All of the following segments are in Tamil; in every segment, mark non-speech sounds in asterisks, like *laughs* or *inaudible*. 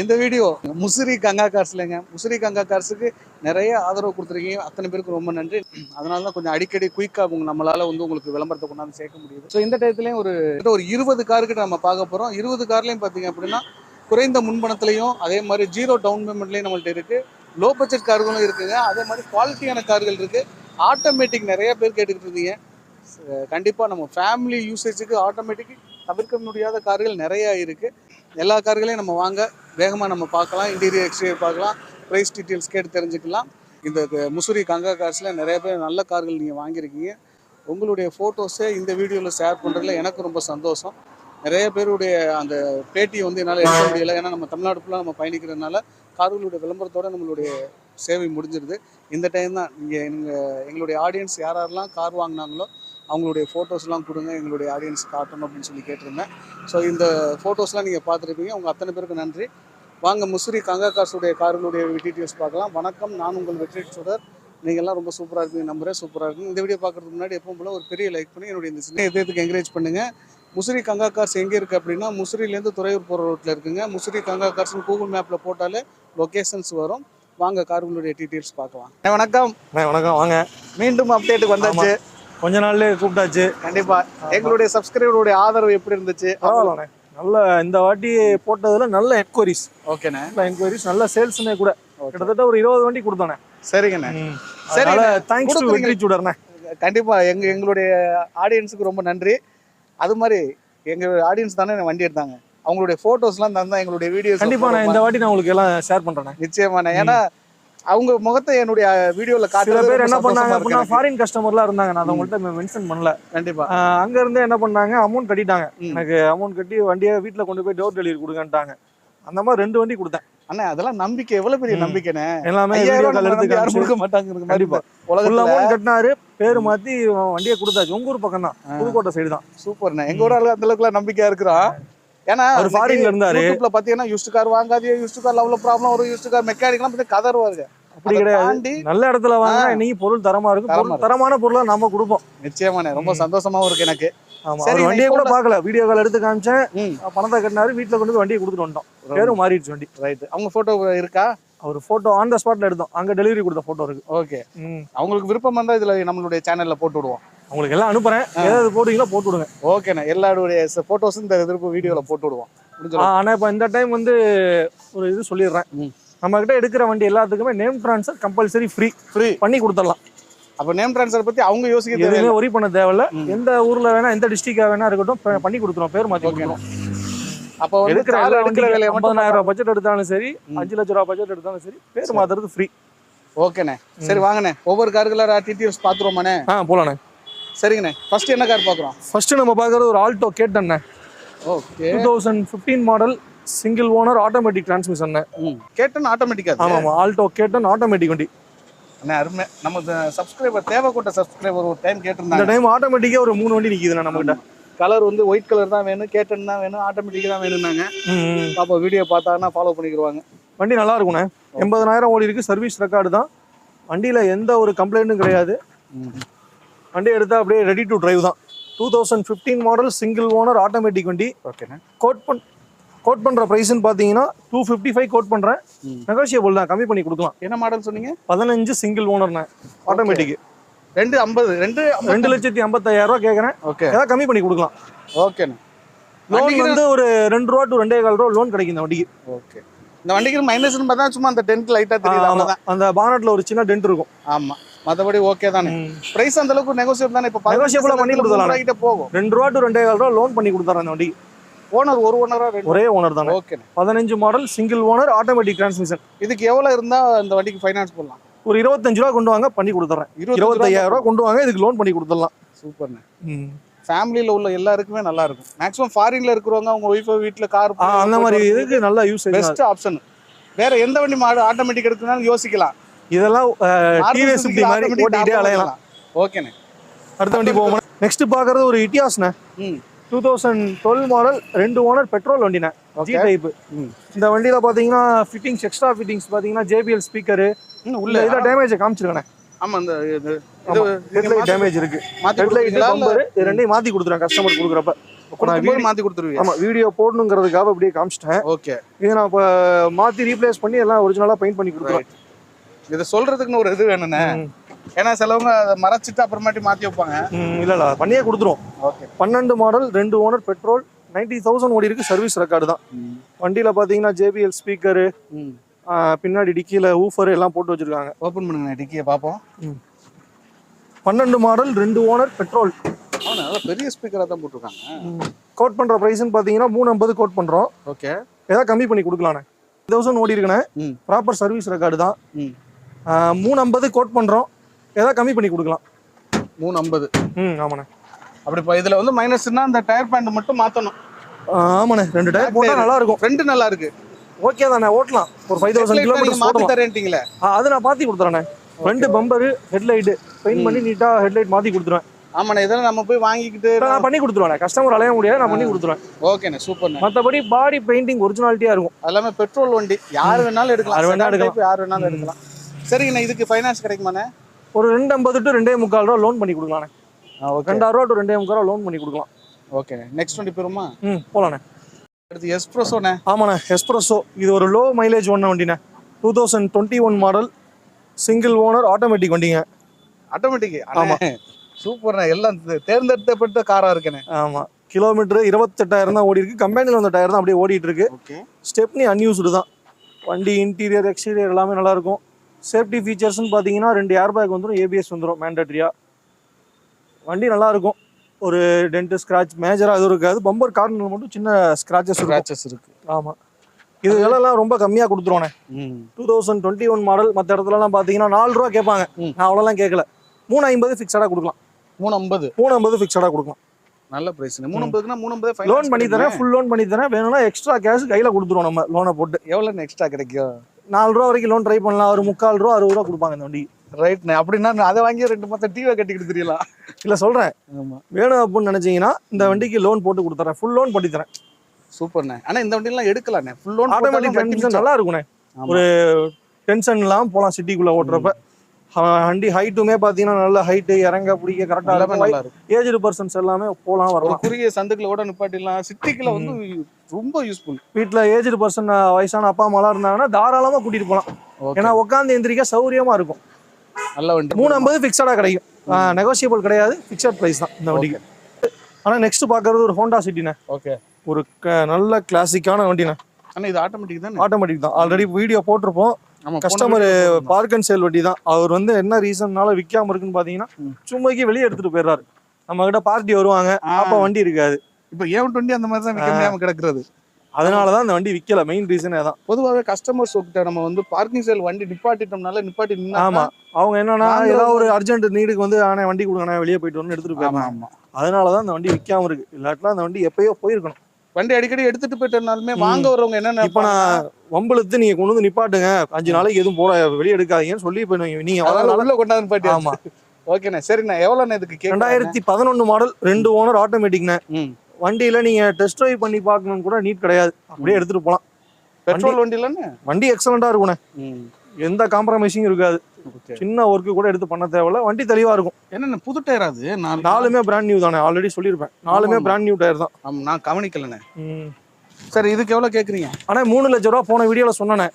இந்த வீடியோ முசிறி கங்கா கார்ஸ்லங்க முசிறி கங்கா கார்ஸுக்கு நிறைய ஆதரவு கொடுத்துருக்கீங்க. அத்தனை பேருக்கு ரொம்ப நன்றி. அதனால தான் கொஞ்சம் அடிக்கடி குயிக்காக உங்க நம்மளால வந்து உங்களுக்கு விளம்பரத்தை கொண்டாந்து சேர்க்க முடியுது. ஸோ இந்த டயத்துலையும் ஒரு கிட்ட ஒரு இருபது கார்கிட்ட நம்ம பார்க்க போகிறோம் இருபது கார்லையும் பார்த்தீங்க அப்படின்னா குறைந்த முன்பணத்துலையும் அதே மாதிரி ஜீரோ டவுன் பேமெண்ட்லையும் நம்மள்ட்ட இருக்குது லோ பட்ஜெட் கார்களும் இருக்குங்க. அதே மாதிரி குவாலிட்டியான கார்கள் இருக்குது ஆட்டோமேட்டிக் நிறைய பேர் கேட்டுக்கிட்டு இருந்தீங்க கண்டிப்பாக நம்ம ஃபேமிலி யூசேஜுக்கு ஆட்டோமேட்டிக் தவிர்க்க முடியாத கார்கள் நிறையா இருக்குது எல்லா கார்களையும் நம்ம வாங்க. வேகமாக நம்ம பார்க்கலாம் இன்டீரியர் எக்ஸ்டீரியர் பார்க்கலாம் ப்ரைஸ் டீட்டெயில்ஸ் கேட்டு தெரிஞ்சுக்கலாம். இந்த முசிறி கங்கா கார்ஸில் நிறைய பேர் நல்ல கார்கள் நீங்கள் வாங்கியிருக்கீங்க. உங்களுடைய ஃபோட்டோஸை இந்த வீடியோவில் ஷேர் பண்ணுறதுல எனக்கு ரொம்ப சந்தோஷம். நிறைய பேருடைய அந்த பேட்டியை வந்து என்னால் எடுக்க முடியலை. ஏன்னா நம்ம தமிழ்நாடு ஃபுல்லாக நம்ம பயணிக்கிறதுனால கார்களுடைய விளம்பரத்தோட நம்மளுடைய சேவை முடிஞ்சிருது. இந்த டைம் தான் நீங்கள் எங்கள் எங்களுடைய ஆடியன்ஸ் யார் யாரெல்லாம் கார் வாங்கினாங்களோ அவங்களுடைய ஃபோட்டோஸ்லாம் கொடுங்க எங்களுடைய ஆடியன்ஸ் காட்டணும் அப்படின்னு சொல்லி கேட்டிருந்தேன். ஸோ இந்த ஃபோட்டோஸ்லாம் நீங்கள் பார்த்துருப்பீங்க. உங்கள் அத்தனை பேருக்கு நன்றி. வாங்க முசிறி கங்கா காசுடைய கார்களுடைய டீட்டெயில்ஸ் பார்க்கலாம். வணக்கம் நான் உங்கள் வெற்றி சுடர் நீங்கள்லாம் ரொம்ப சூப்பராக இருப்பீங்க நம்புறேன் சூப்பராக இருக்கும் இந்த வீடியோ பார்க்கறதுக்கு முன்னாடி எப்பவும் போல ஒரு பெரிய லைக் பண்ணி என்னுடைய இந்த சின்ன இதயத்துக்கு என்கரேஜ் பண்ணுங்கள் முசிறி கங்கா கார்ஸ் எங்கே இருக்குது அப்படின்னா முசிறிலேருந்து துறையூர் போகிற ரோட்டில் இருக்குங்க. முசிறி கங்கா கார்ஸ்னு கூகுள் மேப்பில் போட்டாலே லொக்கேஷன்ஸ் வரும். வாங்க கார்களுடைய டீட்டெயில்ஸ் பார்க்கலாம். வணக்கம். வணக்கம். வாங்க. மீண்டும் அப்டேட்டுக்கு வந்தாச்சு. கொஞ்ச நாள்லயே கூப்பிட்டாச்சு. கண்டிப்பா. எங்களுடைய சப்ஸ்கிரைபருடைய ஆதரவு எப்படி இருந்துச்சு? நல்ல இந்த வாட்டி போட்டதுல நல்ல என்கொயரிஸ் ஓகேண்ணே. நல்ல என்கொயரிஸ் நல்ல சேல்ஸ்னே கூட. கிட்டத்தட்ட ஒரு இருபது வண்டி கொடுத்தோண்ணே. சரிங்கண்ணே. சரி, தேங்க்ஸ் டு. வெற்றி சுடர்ண்ணே. கண்டிப்பா எங்க எங்களுடைய ஆடியன்ஸுக்கு ரொம்ப நன்றி. அது மாதிரி எங்க ஆடியன்ஸ் தானே வண்டி எடுத்தாங்க. அவங்களுடைய போட்டோஸ்லாம் தந்தா எங்களுடைய வீடியோஸ் கண்டிப்பா நான் இந்த வாட்டி நான் உங்களுக்கு எல்லாம் ஷேர் பண்றேண்ணே. நிச்சயமாண்ணே. ஏன்னா அவங்க முகத்தை என்னுடைய வீடியோல சில காட்டுறது பேர் என்ன பண்ணாங்க அப்படின்னா. ஃபாரின் கஸ்டமர்லாம் இருந்தாங்க. நான் அதை உங்கள்கிட்ட மென்ஷன் பண்ணல. கண்டிப்பா. அங்க இருந்து என்ன பண்ணாங்க? அமௌண்ட் கட்டிட்டாங்க. எனக்கு அமௌண்ட் கட்டி வண்டியை வீட்டுல கொண்டு போய் டோர் டெலிவரி கொடுங்கன்ட்டாங்க. அந்த மாதிரி ரெண்டு வண்டி கொடுத்தேன். அண்ணா அதெல்லாம் நம்பிக்கை. எவ்வளவு பெரிய ம். நம்பிக்கைண்ணே? எல்லாமே யாரும் கொடுக்க மாட்டாங்க கண்டிப்பா. உலகத்துல. அமௌண்ட் கட்டினாரு. பேரு மாத்தி வண்டியை கொடுத்தாச்சு. உங்க ஊர் பக்கம் தான் புதுக்கோட்டை சைடு தான். சூப்பர்ண்ணே. எங்க ஒரு ஆளு அந்த அளவுக்கு நம்பிக்கையா இருக்கிறோம் ஏன்னா அவர் ஃபாரின்ல இருந்தாரு. யூடியூப்ல பாத்தீங்கன்னா யூஸ்ட் கார் வாங்காதீங்க யூஸ்ட் கார்ல அவ்வளவு ப்ராப்ளம் வரும் யூஸ்ட் கார் மெக்கானிக்லாம் பத்தி கதறுவாங்க அப்படி கிடையாது. நல்ல இடத்துல ஆ. இன்னைக்கு பொருள் தரமா இருக்கும். தரமான பொருளா நம்ம கொடுப்போம். நிச்சயமாண்ணே ரொம்ப சந்தோஷமாவும் இருக்கு எனக்கு. ஆமா சரி, அவர் வண்டியை கூட பார்க்கல. வீடியோ கால் எடுத்து காமிச்சேன். பணத்தை கட்டினாரு வீட்டுல கொண்டு போய் வண்டியை கொடுத்துட்டு வந்துட்டோம். பேரும் மாறிடுச்சு வண்டி. ரைட் அவங்க போட்டோ இருக்கா? அவர் போட்டோ ஆன் த ஸ்பாட்ல எடுத்தோம். அங்க டெலிவரி கொடுத்த போட்டோ இருக்கு. ஓகே. அவங்களுக்கு விருப்பம் இருந்தா இதுல நம்மளுடைய சேனல்ல போட்டு விடுவோம். உங்களுக்கு எல்லாம் அனுப்புறேன். ஏதாவது போடுவீங்களோ போட்டு விடுங்க. ஓகேண்ணே. எல்லாருடைய போட்டோஸும் இந்த திரும்ப வீடியோல போட்டு விடுவோம். ஆ, முடிஞ்சிடும் ஆனா இப்ப இந்த டைம் வந்து ஒரு இது சொல்லிடுறேன். நம்ம கிட்ட எடுக்கிற வண்டி எல்லாத்துக்குமே name transfer compulsory free free பண்ணி கொடுத்துடலாம். அப்ப நேம் ட்ரான்ஸ்ஃபர் பத்தி அவங்க யோசிக்க எதுவுமே ஒரி பண்ண தேவையில்ல. எந்த ஊர்ல வேணா எந்த டிஸ்ட்ரிக்டா வேணா இருக்கட்டும் பண்ணி கொடுத்துருவோம். பேர் மாத்தி ஓகே கொடுத்துருவோம். அப்ப எடுக்கிற எடுக்கிற வேலையை ஐம்பதாயிரம் ரூபாய் பட்ஜெட் எடுத்தாலும் சரி. அஞ்சு லட்ச ரூபாய் பட்ஜெட் எடுத்தாலும் சரி பேர். மாத்துறது ஃப்ரீ ஓகேண்ணே. சரி வாங்கண்ணே. ஒவ்வொரு காருக்குள்ள டீட்டெயில்ஸ் பாத்துருவோமாண்ணே? ஆ போலாண்ணே. சரிங்கண்ணே. ஃபர்ஸ்ட் என்ன கார் பாக்குறோம் ஃபர்ஸ்ட் நம்ம பார்க்கறது ஒரு Alto கேட்டண்ணே okay two thousand fifteen model single owner automatic transmission ம். கேட்டன் ஆட்டோமேட்டிக்கா ஆமா ஆமா ஆல்டோ கேட்டன் ஆட்டோமேட்டிக் வண்டி. அண்ணே அருமை. நம்ம சப்ஸ்கிரைபர் தேவைப்பட்ட சப்ஸ்கிரைபர் ஒரு டைம் இந்த கேட்டிருந்தாங்க டைம் ஆட்டோமேட்டிக்கா ஒரு மூணு வண்டி நிக்குதுண்ணே நம்ம கிட்ட கலர் வந்து ஒயிட் கலர் தான் வேணும் கேட்டன் தான் வேணும் ஆட்டோமேட்டிக் தான் வேணும்னாங்க. பாப்பா வீடியோ பார்த்தாங்கன்னா ஃபாலோ பண்ணிக்கிடுவாங்க வண்டி நல்லா இருக்குண்ணே. எண்பதனாயிரம் ஓடி இருக்கு சர்வீஸ் ரெக்கார்டு தான். வண்டியில எந்த ஒரு கம்ப்ளைண்ட்டும் கிடையாது. வண்டி எடுத்தா அப்படியே ரெடி டு டிரைவ் தான். Two thousand fifteen model single owner automatic வண்டி. ஓகேண்ணே கோட் பண் கோட் பண்ற பிரைஸ்னு பாத்தீங்கன்னா டூ ஃபிஃப்டி ஃபைவ் கோட் பண்றேன். ம். நெகோஷியபிள் தான் கம்மி பண்ணி கொடுக்கலாம். என்ன மாடல் சொன்னீங்க? பதினஞ்சு சிங்கிள் ஓனர்ண்ணே ஆட்டோமேட்டிக் ரெண்டு ஐம்பது ரெண்டு ரெண்டு லட்சத்தி ஐம்பத்தாயிரம் ரூபா கேட்கறேன் ஓகே ஏதாவது கம்மி பண்ணி கொடுக்கலாம். ஓகேண்ணே லோன் வந்து ஒரு ரெண்டு ரூபா டு ரெண்டே கால் ரூபா லோன் கிடைக்கும் இந்த வண்டிக்கு. ஓகே இந்த வண்டிக்கு மைனஸ்னு பார்த்தா சும்மா அந்த டென்ட் லைட்டா தெரியுது ஆமா அவ்வளவுதான். அந்த பானட்ல ஒரு சின்ன டென்ட் இருக்கும். ஆமா. மத்தபடி ஓகே தானே. பிரைஸ் அந்த அளவுக்கு நெகோசியபிள் தானே? இப்போ ஆ பண்ணி கொடுத்துடலாம். கிட்ட போகும். ரெண்டு ரூபா டு ரெண்டே கால் ரூபா லோன் பண்ணி கொடுத்துறேன் அந்த வண்டிக்கு ஓனர் ஒரு ஓனரா ஒரே ஓனர் தானே. ஓகேண்ணே பதினஞ்சு model single owner automatic transmission இதுக்கு எவ்வளவு இருந்தா இந்த வண்டிக்கு ஃபைனான்ஸ் போடலாம்? ஒரு இருபத்தஞ்சு ரூபா கொண்டு வாங்க பண்ணி கொடுத்துறேன். இருபத்தையாயிரம் ரூபா கொண்டு வாங்க இதுக்கு லோன் பண்ணி கொடுத்துடலாம். சூப்பர்ண்ணே ஃபேமிலியில உள்ள எல்லாருக்குமே நல்லா இருக்கும். மேக்ஸிமம் ஃபாரின்ல இருக்கிறவங்க அவங்க ஒய்ஃப் வீட்ல கார் அந்த மாதிரி இதுக்கு நல்ல யூசேஜ் பெஸ்ட் ஆப்ஷன் வேற எந்த வண்டி மாடு ஆட்டோமேட்டிக் எடுக்கணும்னாலும் யோசிக்கலாம். இதெல்லாம் டிவிஎஸ் இப்படி மாதிரி ஓட்டிக்கிட்டே அலையலாம். ஓகேண்ணே. அடுத்த வண்டி போவோம் நெக்ஸ்ட் பாக்குறது ஒரு இட்டியாஸ்ண்ணே. டூ தௌசண்ட் டுவெல் மாடல் ரெண்டு ஓனர் பெட்ரோல் வண்டிண்ணே. ஜி ஓகே டைப் ம். இந்த வண்டியில பாத்தீங்கன்னா ஃபிட்டிங்ஸ் எக்ஸ்ட்ரா ஃபிட்டிங்ஸ் பாத்தீங்கன்னா ஜேபிஎல் ஸ்பீக்கர் உள்ள. உள்ள இதை டேமேஜ் காமிச்சிருக்கேன் ஆமா இந்த இது ஹெட்லைட் டேமேஜ் இருக்கு. ஹெட்லைட் பம்பர் இது ரெண்டையும் மாத்தி கொடுத்துறேன் கஸ்டமர் கொடுக்குறப்ப. மாத்தி கொடுத்துருவீங்க. ஆமா வீடியோ போடணுங்கிறதுக்காக அப்படியே காமிச்சிட்டேன். ஓகே. இது நான் இப்போ மாத்தி ரீப்ளேஸ் பண்ணி எல்லாம் ஒரிஜினலா பெயிண்ட் பண்ணி கொடுத்துருவேன். இதை சொல்றதுக்குன்னு ஒரு இது வேணுண்ணே ஏன்னா சிலவங்க அதை மறைச்சிட்டு அப்புறமாட்டி மாத்தி வைப்பாங்க. ம், இல்ல இல்ல பண்ணியே கொடுத்துருவோம் ஓகே. பன்னெண்டு மாடல் ரெண்டு ஓனர் பெட்ரோல் நைன்டி தௌசண்ட் ஓடி இருக்கு சர்வீஸ் ரெக்கார்டு தான். வண்டியில பாத்தீங்கன்னா ஜேபிஎல் ஸ்பீக்கரு பின்னாடி டிக்கியில ஊஃபர் எல்லாம் போட்டு வச்சிருக்காங்க. ஓப்பன் பண்ணுங்க டிக்கியை பார்ப்போம். பன்னெண்டு மாடல் ரெண்டு ஓனர் பெட்ரோல் நல்லா பெரிய ஸ்பீக்கராக தான் போட்டிருக்காங்க. கோட் பண்ற பிரைஸ்னு பாத்தீங்கன்னா மூணு ஐம்பது கோட் பண்றோம். ஓகே. ஏதாவது கம்மி பண்ணி கொடுக்கலாண்ணே. தௌசண்ட் ஓடி இருக்குண்ணே. ப்ராப்பர் சர்வீஸ் ரெக்கார்டு தான். மூணு ஐம்பது கோட் பண்றோம். ஏதாவது கம்மி பண்ணி கொடுக்கலாம். மூணு ஐம்பது ம் ஆமாண்ணே. அப்படி இப்போ இதில் வந்து மைனஸ்னா அந்த டயர் பேண்ட் மட்டும் மாற்றணும் ஆமாண்ணே. ரெண்டு டயர் போட்டா நல்லா இருக்கும் ஃப்ரண்ட் நல்லா இருக்கு ஓகே தானே ஓட்டலாம். ஒரு ஃபைவ் தௌசண்ட் மாத்தி ஓட்டலாம். தரேன்ட்டீங்களே அது நான் மாத்தி கொடுத்துறேண்ணே. ஃப்ரண்ட் பம்பரு ஹெட்லைட்டு பெயிண்ட் பண்ணி நீட்டா ஹெட்லைட் மாத்தி கொடுத்துருவேன். ஆமாண்ணே இதெல்லாம் நம்ம போய் வாங்கிக்கிட்டு நான் பண்ணி கொடுத்துருவேன் கஸ்டமர் அலைய முடியாது நான் பண்ணி கொடுத்துருவேன். ஓகேண்ணே சூப்பர்ண்ணே. மற்றபடி பாடி பெயிண்டிங் ஒரிஜினாலிட்டியா இருக்கும். எல்லாமே பெட்ரோல் வண்டி. யார் வேணாலும் எடுக்கலாம். யார் வேணா Sedan எடுக்கலாம். யார் வேணாலும் எடுக்கலாம். சரிங்கண்ணே இதுக்கு ஃபைனான்ஸ் கிடைக்குமாண்ணே? ஒரு ரெண்டு ஐம்பது டு ரெண்டே முக்கால் ரூபா லோன் பண்ணி கொடுக்கலாண்ணே. ரெண்டாயிரம் ரூபா டு ரெண்டே முக்கால் ரூபா லோன் பண்ணி கொடுக்கலாம். ஓகே நெக்ஸ்ட் வண்டி போயிருமா ம் போலாண்ணே. அடுத்து எஸ்ப்ரெஸோண்ணே ஆமாண்ணே எஸ்ப்ரெஸோ இது ஒரு லோ மைலேஜ் ஒன்று வண்டிண்ணே. Two thousand twenty one model single owner automatic வண்டிங்க ஆட்டோமேட்டிக் ஆமா. சூப்பர்ண்ணே எல்லாம் தே- தேர்ந்தெடுக்கப்பட்ட காரா இருக்கேண்ணே. ஆமாம் கிலோமீட்டர் இருபத்தெட்டாயிரம் தான் ஓடி இருக்கு கம்பெனியில் வந்த டயர் தான் அப்படியே ஓடிட்டு இருக்கு. ஸ்டெப்னி அன்யூஸ்டு தான். வண்டி இன்டீரியர் எக்ஸ்டீரியர் எல்லாமே நல்லா இருக்கும். சேஃப்டி ஃபீச்சர்ஸ்னு பார்த்தீங்கன்னா ரெண்டு ஏர் பேக் வந்துடும் ஏபிஎஸ் வந்துடும் மேண்டட்ரியா வண்டி நல்லா இருக்கும் ஒரு டென்ட் ஸ்க்ராட்ச் மேஜராக எதுவும் இருக்காது. பம்பர் கார்னர் மட்டும் சின்ன ஸ்க்ராச்சஸ் ஸ்க்ராச்சஸ் இருக்கு. ஆமாம் இது விலைலாம் ரொம்ப கம்மியாக கொடுத்துருவோண்ணே two thousand twenty one model மற்ற இடத்துலலாம் பார்த்தீங்கன்னா நாலு ரூபா கேட்பாங்க. நான் அவ்வளோலாம் கேட்கல. மூணு ஐம்பது ஃபிக்ஸடாக கொடுக்கலாம். மூணு ஐம்பது? மூணு ஐம்பது ஃபிக்ஸடாக கொடுக்கலாம். நல்ல பிரைஸ் மூணு ஐம்பதுக்குன்னா மூணு ஐம்பது லோன் பண்ணி தரேன் ஃபுல் லோன் பண்ணி தரேன். வேணும்னா எக்ஸ்ட்ரா கேஷ் கையில் கொடுத்துருவோம் நம்ம லோனை போட்டு. எவ்வளோ எக்ஸ்ட்ரா கிடைக்கும்? நாலு ரூபா வரைக்கும் லோன் ட்ரை பண்ணலாம். ஒரு முக்கால் ரூபா அறுபது ரூபா கொடுப்பாங்க இந்த வண்டி. ரைட்ண்ணே அப்படின்னா அதை வாங்கி ரெண்டு மொத்தம் டிவியை கட்டிக்கிட்டு தெரியலாம். இல்லை சொல்கிறேன் வேணும் அப்படின்னு நினைச்சீங்கன்னா இந்த வண்டிக்கு லோன் போட்டு கொடுத்துறேன். ஃபுல் லோன் பண்ணி தரேன். சூப்பர்ண்ணே. ஆனா இந்த வண்டியெல்லாம் எடுக்கலாண்ணே. ஃபுல் லோன் ஆட்டோமேட்டிக் நல்லா இருக்குண்ணே. ஒரு டென்ஷன் இல்லாமல் போகலாம் சிட்டிக்குள்ளே ஓட்டுறப்ப. வண்டி ஹைட்டுமே பார்த்தீங்கன்னா நல்ல ஹைட்டு இறங்க பிடிக்க கரெக்டாக இருக்கும். ஏஜ்டு பர்சன்ஸ் எல்லாமே போகலாம் ஒரு வரலாம் குறுகிய சந்துக்குள்ள கூட நிப்பாட்டிடலாம். சிட்டிக்குள்ள வந்து ரொம்ப யூஸ்ஃபுல் வீட்டில் ஏஜ்டு பர்சன் வயசான அப்பா அம்மாலாம் இருந்தாங்கன்னா தாராளமாக கூட்டிகிட்டு போகலாம் ஏன்னா உட்காந்து எந்திரிக்க சௌரியமாக இருக்கும். நல்ல வண்டி. மூணு ஐம்பது ஃபிக்ஸடாக கிடைக்கும். நெகோசியபிள் கிடையாது. ஃபிக்ஸட் ப்ரைஸ் தான் இந்த வண்டிக்கு. ஆனால் நெக்ஸ்ட் பார்க்கறது ஒரு ஹோண்டா சிட்டிண்ணே ஓகே ஒரு நல்ல கிளாசிக்கான வண்டிண்ணே. ஆனா இது ஆட்டோமேட்டிக் தானே? ஆட்டோமேட்டிக் தான். ஆல்ரெடி வீடியோ போட்டிருப்போம். கஸ்டமர் பார்க் அண்ட் சேல் வண்டி தான் அவர் வந்து என்ன ரீசன்னால விற்காம இருக்குன்னு பார்த்தீங்கன்னா ம். சும்மைக்கு வெளியே எடுத்துட்டு போயிடுறாரு. நம்ம கிட்ட பார்ட்டி வருவாங்க. அப்போ வண்டி இருக்காது. இப்போ ஏன் டுவெண்ட்டி அந்த மாதிரி தான் விற்க கிடக்குறது. அதனால தான் இந்த வண்டி விற்கல மெயின் ரீசனே தான் பொதுவாகவே கஸ்டமர்ஸ் கிட்ட நம்ம வந்து பார்க்கிங் சேல் வண்டி நிப்பாட்டிட்டோம்னால நிப்பாட்டி ஆமா. அவங்க என்னன்னா ஏதாவது ஒரு அர்ஜென்ட் நீடுக்கு வந்து ஆனே வண்டி கொடுங்க வெளியே போயிட்டு வரணும் எடுத்துட்டு ஆமா போயிருந்தாங்க ஆமா. அதனால தான் இந்த வண்டி விற்காம இருக்கு. இல்லாட்டிலாம் அந்த வண்டி எப்பயோ போயிருக்கணும். வண்டி அடிக்கடி எடுத்துட்டு போயிட்டனாலுமே. வாங்க வரவங்க என்ன இப்போ நான் வம்பளுத்து நீங்க கொண்டு வந்து நிப்பாட்டுங்க. அஞ்சு நாளைக்கு எதுவும் போட வெளியே எடுக்காதீங்கன்னு சொல்லி இப்போ நீங்க உள்ள கொண்டாந்து பாட்டி ஆமா. ஓகேண்ணே. சரிண்ணே. எவ்வளோண்ணே இதுக்கு ரெண்டாயிரத்தி பதினொன்னு மாடல் ரெண்டு ஓனர் ஆட்டோமேட்டிக்ண்ணே வண்டியில நீங்க டெஸ்ட் ட்ரைவ் பண்ணி பார்க்கணும்னு கூட நீட் கிடையாது. அப்படியே எடுத்துட்டு போலாம். பெட்ரோல் வண்டிலன்னு வண்டி எக்ஸலண்டா இருக்குண்ணே எந்த காம்ப்ரமைசிங் இருக்காது. சின்ன ஒர்க்கு கூட எடுத்து பண்ண தேவையில்ல. வண்டி தெளிவா இருக்கும். என்னண்ணே புது டயர் அது? நான் நாலுமே பிராண்ட் நியூ தானே ஆல்ரெடி சொல்லியிருப்பேன். நாலுமே. பிராண்ட் நியூ டயர் தான். நான் கவனிக்கலண்ணே. சரி இதுக்கு எவ்வளோ கேட்குறீங்க ஆனா மூணு லட்ச ரூபா போன வீடியோல சொன்னேனே.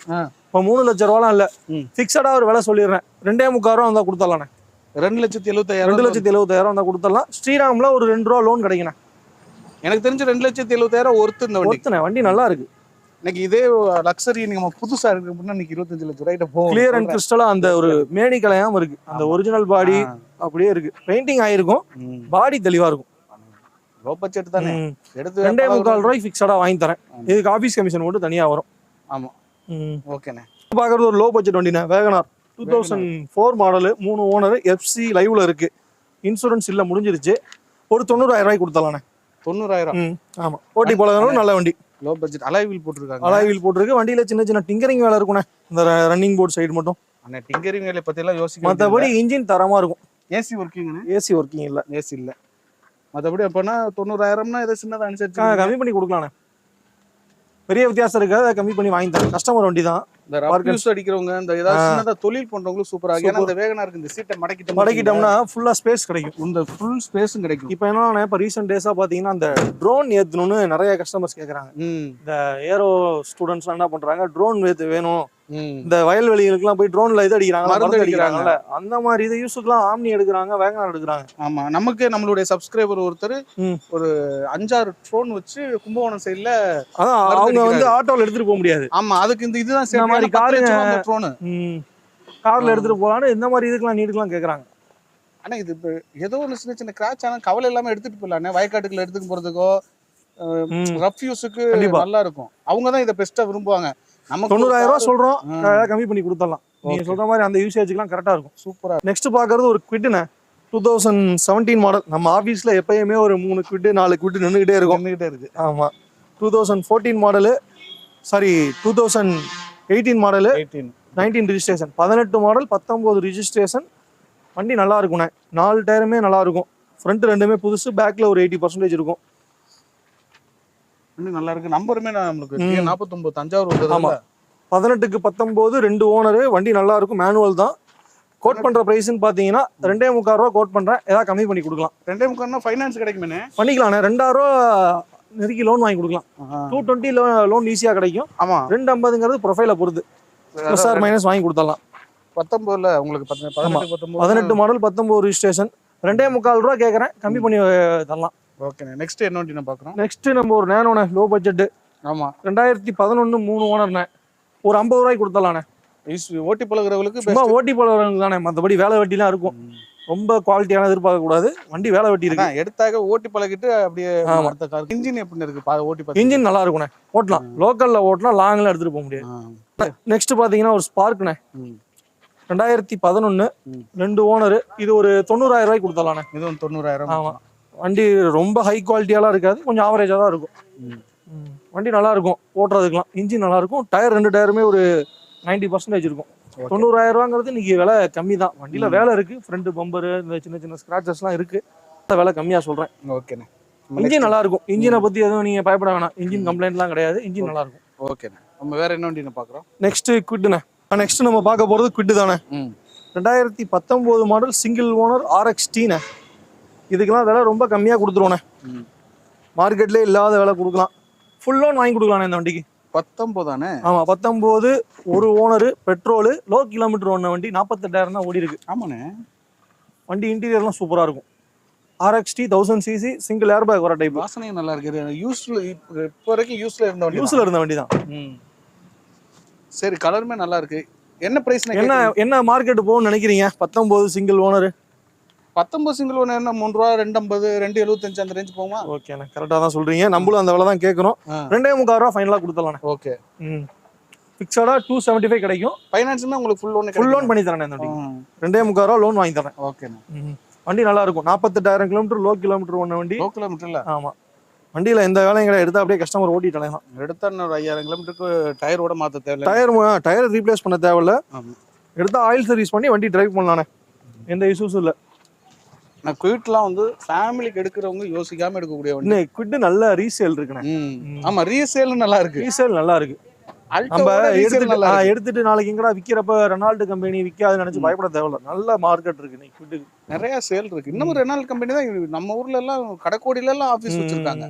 இப்போ மூணு லட்ச ரூபாலாம் இல்ல. ம். ஃபிக்ஸடா ஒரு விலை சொல்லிடுறேன். ரெண்டே முக்கால் ரூபா வந்தா கொடுத்துடலாண்ணே. ரெண்டு லட்சத்தி எழுபத்தாயிரம் ரெண்டு லட்சத்தி எழுபத்தாயிரம் வந்தா கொடுத்துடலாம். ஸ்ரீராம்ல ஒரு ரெண்டு ரூபா லோன் கிடைக்குண்ணே. எனக்கு தெரிஞ்சு ரெண்டு லட்சத்தி எழுபத்தாயிரம் ஒருத்து இந்த வண்டி. ஒருத்தனே வண்டி நல்லா இருக்கு. இன்னைக்கு இதே லக்ஸரி நம்ம புதுசா இருக்கு அப்படின்னா இன்னைக்கு இருபத்தஞ்சு லட்சம் ரூபாய்ட்ட போகும். கிளியர் அண்ட் கிறிஸ்டலா அந்த ஒரு மேனி கலையாம இருக்கு. அந்த ஒரிஜினல் பாடி அப்படியே இருக்கு. பெயிண்டிங் ஆயிருக்கும். பாடி தெளிவா இருக்கும். லோ பட்ஜெட் தானே. எடுத்து ரெண்டே முக்கால் ரூபாய்க்கு ஃபிக்ஸடா வாங்கி தரேன். இதுக்கு ஆபீஸ் கமிஷன் மட்டும் தனியா வரும். ஆமா. ம். ஓகேண்ணே. பார்க்கறது ஒரு low budget வண்டிண்ணே. WagonR. Two thousand four model மூணு ஓனர் எஃப்சி லைவ்ல இருக்கு. இன்சூரன்ஸ் இல்ல முடிஞ்சிருச்சு. ஒரு தொண்ணூறாயிரம் ரூபாய்க்கு கொடுத்தலாண்ணே தொண்ணூறாயிரம்? ம் ஆமா. ஓட்டி பழகணும் நல்ல வண்டி. லோ பட்ஜெட் அலாய் வீல் போட்டிருக்காங்க. அலாய் வீல் போட்டிருக்கு. வண்டியில சின்ன சின்ன டிங்கரிங் வேலை இருக்குண்ணே. இந்த ரன்னிங் போர்ட் சைடு மட்டும். அண்ணே டிங்கரிங் வேலை பத்தி எல்லாம் யோசிக்க மற்றபடி இன்ஜின் தரமா இருக்கும். ஏசி ஒர்க்கிங்னு ஏசி ஒர்க்கிங் இல்ல. ஏசி இல்ல. மத்தபடி அப்பனா தொண்ணூறாயிரம்னா ஏதோ சின்னதா ஆ, அனுசரிச்சு கம்மி பண்ணி கொடுக்கலாண்ணே. பெரிய வித்தியாசம் இருக்காது அதை கம்மி பண்ணி வாங்கி தரேன். கஸ்டமர் வண்டி தான் இந்த ரஃப் அடிக்கிறவங்க இந்த ஏதாவது. சின்னதா தொழில் பண்றவங்களுக்கு சூப்பரா ஏன்னா இந்த வேகனா இருக்கு இந்த சீட்டை மடக்கிட்டோம் மடக்கிட்டோம்னா ஃபுல்லா ஸ்பேஸ் கிடைக்கும். இந்த ஃபுல் ஸ்பேஸும் கிடைக்கும். இப்போ என்னன்னா இப்போ ரீசெண்ட் டேஸா பாத்தீங்கன்னா அந்த ட்ரோன் ஏத்தணும்னு நிறைய கஸ்டமர்ஸ் கேக்குறாங்க. இந்த ஏரோ ஸ்டூடெண்ட்ஸ்லாம் என்ன பண்றாங்க ட்ரோன் வேணும். இந்த வயல்வெளிகளுக்குலாம் போய் ட்ரோன்ல இது அடிக்கிறாங்க மருந்து மருந்து அடிக்கிறாங்க. அடிக்கிறாங்கல்ல அந்த மாதிரி இது யூஸுக்குலாம் ஆம்னி எடுக்கிறாங்க வேகனார் எடுக்கிறாங்க. ஆமா நமக்கு நம்மளுடைய சப்ஸ்கிரைபர் ஒருத்தர். ஒரு அஞ்சாறு ஃபோன் வச்சு கும்பகோணம் சைடுல அதான் அவங்க வந்து. ஆட்டோல எடுத்துட்டு போக முடியாது. ஆமா அதுக்கு இந்த இதுதான் மாதிரி அந்த ட்ரோனு ம். கார்ல எடுத்துட்டு போலான்னு இந்த மாதிரி இதுக்கெல்லாம் நீடுக்கெல்லாம் கேக்குறாங்க. ஆனா இது இப்ப ஏதோ ஒரு சின்ன சின்ன கிராச் ஆனா கவலை இல்லாம எடுத்துட்டு போயிடலானே வயக்காட்டுக்குள்ள எடுத்துட்டு போறதுக்கோ. ரஃப் யூஸுக்கு. நல்லா இருக்கும். அவங்க தான் இதை பெஸ்டா விரும்புவாங்க. தொண்ணூறாயிரம் ரூபாய் சொல்றோம். கம்மி பண்ணி கொடுத்துடலாம். நீங்க. சொல்ற மாதிரி அந்த யூசேஜ்க்குலாம் கரெக்டா இருக்கும். சூப்பரா நெக்ஸ்ட் பாக்குறது ஒரு குவிட்டுண்ணே டூ தௌசண்ட் செவன்டீன் மாடல் நம்ம ஆஃபீஸ்ல எப்பயுமே ஒரு மூணு குவிட்டு நாலு குவிட்டு நின்றுகிட்டே இருக்கும். நின்னுகிட்டே இருக்கு. ஆமா. Two thousand fourteen model sorry two thousand eighteen model eighteen nineteen registration பதினெட்டு மாடல் பத்தொம்போது ரிஜிஸ்ட்ரேஷன் வண்டி நல்லா இருக்குண்ணே நாலு டயருமே நல்லா இருக்கும். ஃப்ரண்ட் ரெண்டுமே புதுசு பேக்ல ஒரு எயிட்டி பர்சன்டேஜ் இருக்கும். இன்னும் நல்லா இருக்கு. நம்பருமே நம்மளுக்கு ம். நாற்பத்தொன்பது தஞ்சாவூர் வந்தது. பதினெட்டுக்கு பத்தொம்போது ரெண்டு ஓனரு வண்டி நல்லா இருக்கும் மேனுவல் தான். கோட் பண்ற பிரைஸ்னு பாத்தீங்கன்னா ரெண்டே முக்கால் ரூபா கோட் பண்றேன். ஏதாவது கம்மி பண்ணி கொடுக்கலாம். ரெண்டே முக்கால்னா ஃபைனான்ஸ் கிடைக்குமே பண்ணிக்கலாண்ணே ரெண்டாயிரம் ரூபா நெருக்கி லோன் வாங்கி கொடுக்கலாம். டூ டுவெண்ட்டி லோன் ஈஸியா கிடைக்கும். ஆமா. ரெண்டு ஐம்பதுங்கிறது ப்ரொஃபைலை பொறுத்து. ப்ளஸ் ஆர் மைனஸ் வாங்கி கொடுத்துடலாம். பத்தொன்பதுல உங்களுக்கு பதினெட்டு பத்தொன்பது மாடல் பத்தொம்போது? ரிஜிஸ்ட்ரேஷன் ரெண்டே முக்கால் ரூபா கேட்குறேன் கம்மி பண்ணி தரலாம். ஓகே நெக்ஸ்ட் என்ன வண்டி நான் பாக்குறோம் நெக்ஸ்ட் நம்ம ஒரு நேனோண்ணே லோ பட்ஜெட் ஆமா. ரெண்டாயிரத்தி பதினொன்று மூணு ஓனர்ண்ணே ஒரு ஐம்பது ரூபாய்க்கு கொடுத்துடலாண்ணே. யூஸ் ஓட்டி பழகுறவங்களுக்கு சும்மா ஓட்டி போடுறவங்க தானே மற்றபடி வேலை வெட்டிலாம் இருக்கும். ரொம்ப குவாலிட்டியான எதிர்பார்க்க கூடாது. வண்டி வேலை வெட்டி இருக்கு. எடுத்தாக ஓட்டி பழகிட்டு அப்படியே. அடுத்த கார் இன்ஜின் எப்படி இருக்கு? பா- ஓட்டி இன்ஜின் நல்லா இருக்குண்ணே ஓட்டலாம். லோக்கல்ல ஓட்டலாம் லாங்ல எடுத்துட்டு போக முடியாது. நெக்ஸ்ட் பாத்தீங்கன்னா ஒரு ஸ்பார்க்ண்ணே ரெண்டாயிரத்தி பதினொன்று. ரெண்டு ஓனர் இது ஒரு தொண்ணூறாயிரம் ரூபாய்க்கு கொடுத்துடலாண்ணே. இதுவும் தொண்ணூறாயிரம். ஆமா. வண்டி ரொம்ப ஹை குவாலிட்டியாலாம் இருக்காது. கொஞ்சம் ஆவரேஜாக தான் இருக்கும். வண்டி நல்லா இருக்கும் ஓட்டுறதுக்குலாம் இன்ஜின் நல்லா இருக்கும் டயர் ரெண்டு டயருமே ஒரு 90% பர்சன்டேஜ் இருக்கும். தொண்ணூறாயிரம் ரூபாங்கிறது இன்னைக்கு விலை கம்மி தான். வண்டியில வேலை இருக்கு. ஃப்ரண்ட் பம்பரு இந்த சின்ன சின்ன ஸ்கிராச்சஸ்லாம் இருக்கு. விலை கம்மியா சொல்றேன். ஓகேண்ணே இன்ஜின் நல்லா இருக்கும் இன்ஜினை பத்தி எதுவும் நீங்க பயப்பட வேணாம். இன்ஜின் கம்ப்ளைண்ட்லாம் கிடையாது. இன்ஜின் நல்லா இருக்கும் ஓகேண்ணே நம்ம வேற என்ன வண்டி நான் பாக்குறோம் நெக்ஸ்ட் குவிட்டுண்ணே நெக்ஸ்ட் நம்ம பார்க்க போறது குவிட்டு தானே. ரெண்டாயிரத்தி பத்தொம்போது மாடல் சிங்கிள் ஓனர் ஆர்எக்ஸ் டீனே இதுக்கெல்லாம் விலை ரொம்ப கம்மியாக கொடுத்துருவோண்ணே. மார்க்கெட்லேயே இல்லாத விலை கொடுக்கலாம். ஃபுல் லோன் வாங்கி கொடுக்கலாண்ணே இந்த வண்டிக்கு. பத்தொன்பதானே ஆமாம் பத்தொம்போது ஒரு ஓனரு பெட்ரோலு லோ கிலோமீட்டர் ஓடின வண்டி நாற்பத்தெட்டாயிரம் தான் ஓடி இருக்கு ஆமாண்ணே. வண்டி இன்டீரியர்லாம் சூப்பராக இருக்கும். RX T thousand CC single air bag வர டைப் வாசனையும் நல்லா இருக்கு யூஸ்ல இப்போ வரைக்கும் யூஸ்ல இருந்த வண்டி யூஸில் இருந்த வண்டி தான். தான். சரி கலருமே நல்லா இருக்கு. என்ன பிரைஸ் என்ன என்ன மார்க்கெட் போகணும்னு நினைக்கிறீங்க? பத்தொம்போது சிங்கிள் ஓனர் பத்தொன்பது சிங்கிள் ஒன்று என்ன? மூணு ரூபா ரெண்டு ஐம்பது ரெண்டு எழுபத்தஞ்சு அந்த ரேஞ்ச் போகுமா? ஓகேண்ணே கரெக்டாக தான் சொல்கிறீங்க நம்மளும் அந்த விலை தான் கேட்குறோம். ரெண்டே முக்கால் ரூபா ஃபைனலாக கொடுத்துடலாண்ணே ஓகே ம். ஃபிக்ஸடாக டூ செவன்ட்டி ஃபைவ் கிடைக்கும். ஃபைனான்ஸுமே உங்களுக்கு ஃபுல் லோன் ஃபுல் லோன் பண்ணி தரேன் இந்த ரெண்டே முக்கால் ரூபா லோன் வாங்கி தரேன். ஓகேண்ணே வண்டி நல்லா இருக்கும். நாற்பத்தெட்டாயிரம் கிலோமீட்டர் லோ கிலோமீட்டர் ஒன்று வண்டி. லோ? கிலோமீட்டர்ல ஆமா. வண்டியில எந்த வேலையும் கிடையாது. எடுத்தா அப்படியே கஸ்டமர் ஓட்டிட்டு அலையலாம். எடுத்தா ஒரு ஐயாயிரம் கிலோமீட்டருக்கு டயரோட மாத்த தேவையில்ல டயர் டயர் ரீப்ளேஸ் பண்ண தேவையில்ல. ஆமா. எடுத்தா ஆயில் சர்வீஸ் பண்ணி வண்டி டிரைவ் பண்ணலானே எந்த இஷ்யூஸும் இல்லை. நான் குயிட்லாம் வந்து ஃபேமிலிக்கு எடுக்கிறவங்க யோசிக்காம எடுக்கக்கூடிய வண்டி. இன்னும் குவிட்டு நல்ல ரீசேல் இருக்குண்ணே. ஆமா ரீசேல் நல்லா இருக்கு. ரீசேல் நல்லா இருக்கு. நம்ம எடுத்துட்டு. எடுத்துட்டு நாளைக்கு எங்கடா விற்கிறப்ப ரெனால்டு கம்பெனி விற்காதுன்னு நினைச்சு பயப்பட தேவையில்ல. நல்ல மார்க்கெட் இருக்கு இன்னைக்கு நிறைய சேல் இருக்கு. இன்னும் ரெனால் கம்பெனி தான் நம்ம ஊர்ல எல்லாம் கடைக்கோடியில எல்லாம் ஆபீஸ் வச்சிருக்காங்க.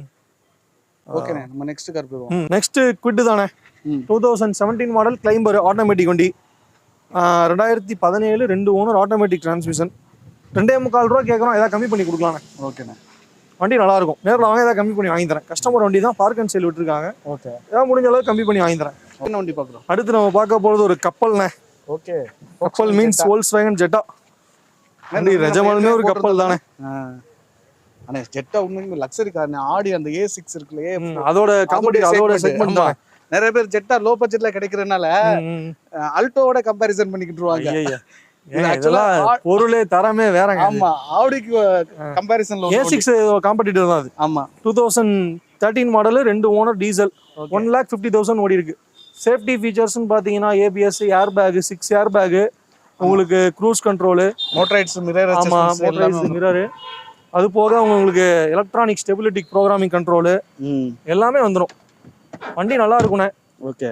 ஓகேண்ணே நம்ம நெக்ஸ்ட் கார் போயிருவோம் நெக்ஸ்ட் குவிட்டு தானே. Two thousand seventeen model climber automatic வண்டி. ரெண்டாயிரத்தி பதினேழு ரெண்டு ஓனர் ஆட்டோமேட்டிக் டிரான்ஸ்மிஷன் ரெண்டே முக்கால் ரூபா கேட்குறோம் ஏதாவது கம்மி பண்ணி கொடுக்கலாண்ணே ஓகேண்ணே. வண்டி நல்லா இருக்கும் நேரில் வாங்க ஏதாவது கம்மி பண்ணி வாங்கி தரேன். கஸ்டமர் வண்டி தான் பார்க் அண்ட் சேல் விட்டுருக்காங்க. ஓகே. ஏதாவது முடிஞ்ச அளவுக்கு கம்மி பண்ணி வாங்கி தரேன். என்ன வண்டி பாக்குறோம் அடுத்து நம்ம பார்க்க போகிறது ஒரு கப்பல்ண்ணே. ஓகே. கப்பல் மீன்ஸ் வோல்ஸ் வேகன் ஜெட்டா வண்டி நிஜமாலுமே ஒரு கப்பல் தானே. அண்ணே ஜெட்டா உண்மையுமே லக்ஸரி கார் ஆடி அந்த ஏ சிக்ஸ் இருக்குல்ல A ம், அதோட காம்படி அதோட செக்மெண்ட் தான். நிறைய பேர் ஜெட்டா லோ பட்ஜெட்ல கிடைக்கிறதுனால அல்டோவோட கம்பேரிசன் பண்ணிக்கிட்டுருவாங்க பொருளே தரமே வேறங்க ஆமா ஆடிக்கு கம்பேரிசன்ல ஏ சிக்ஸ் காம்படிட்டர் தான் அது. ஆமா. டூ தௌசண்ட் தேர்ட்டீன் மாடலு ரெண்டு owner diesel one lakh fifty thousand ஓடி இருக்கு. சேஃப்டி ஃபீச்சர்ஸ்னு பார்த்தீங்கன்னா ABS air bag six air bag உங்களுக்கு க்ரூஸ் கண்ட்ரோலு மோட்டரைட்ஸ் மிரர் ஆமா மோட்டரைஸ் மிரரு அது போக உங்களுக்கு எலக்ட்ரானிக் ஸ்டெபிலிட்டி ப்ரோக்ராமிங் கண்ட்ரோலு எல்லாமே வந்துடும் வண்டி நல்லா இருக்குண்ணே. ஓகே